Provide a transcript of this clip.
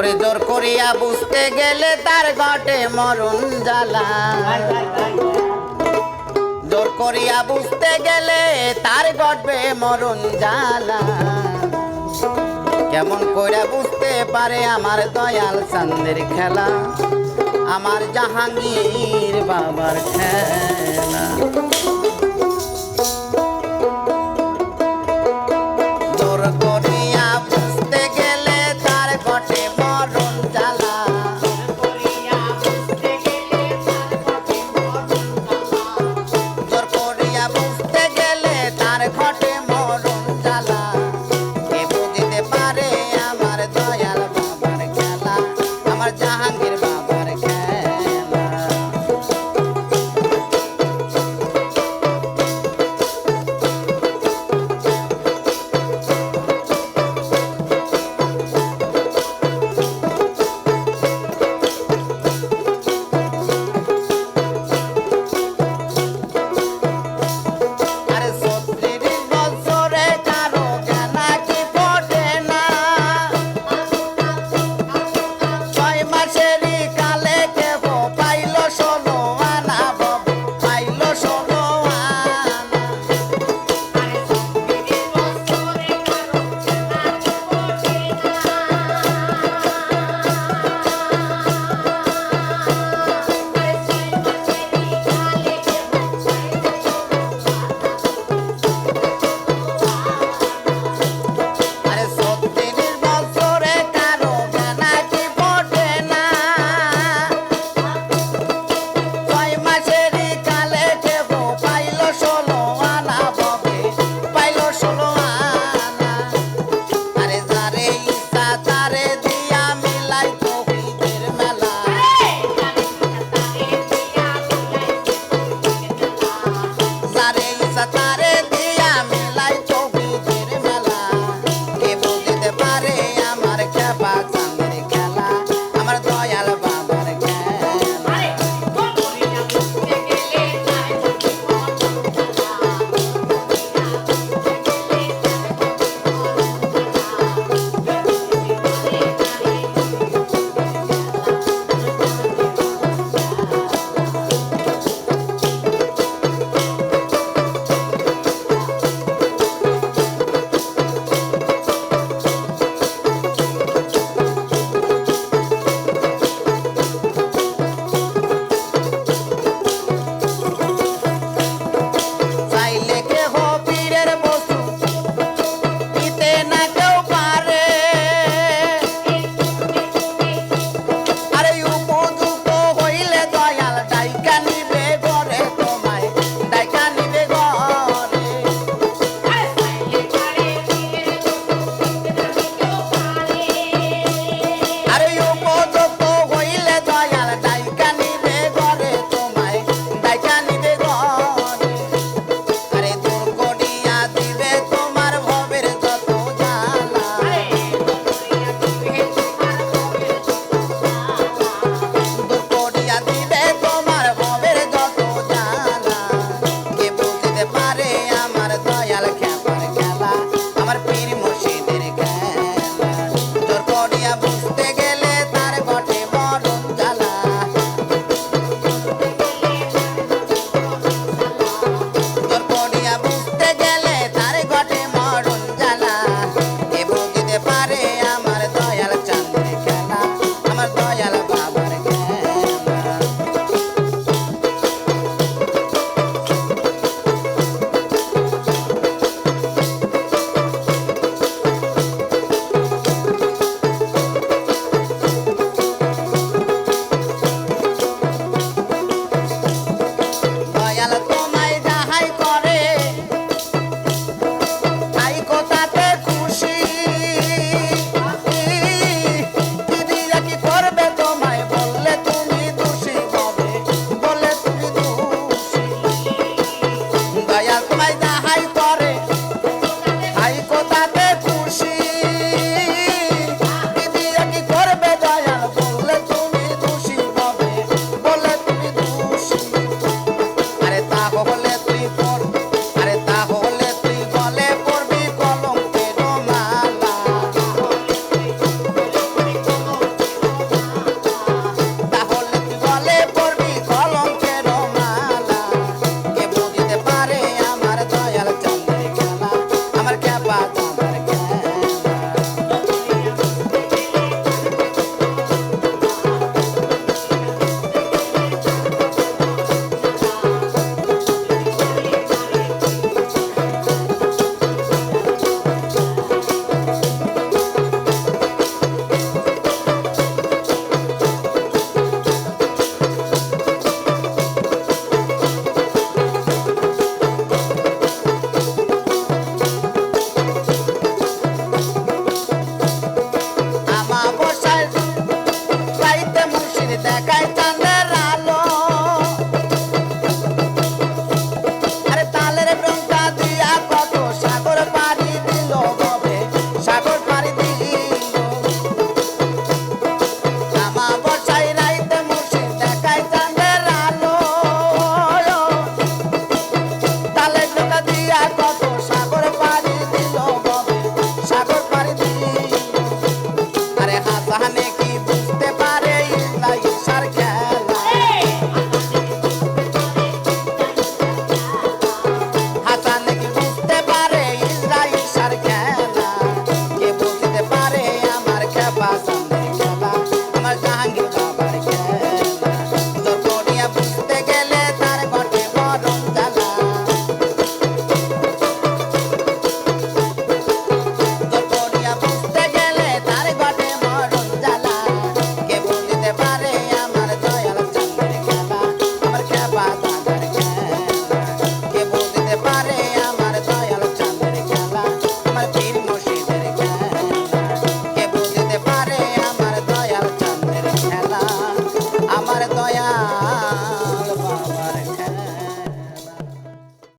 করিয়া বুঝতে গেলে তার ঘটে মরণ জ্বালা। জোর করিয়া বুঝতে গেলে তার ঘটবে মরণ জ্বালা। কেমন কইরা বুঝতে পারে আমার দয়াল চান্দের খেলা, আমার জাহাঙ্গীর বাবার খেলা। বলে তুই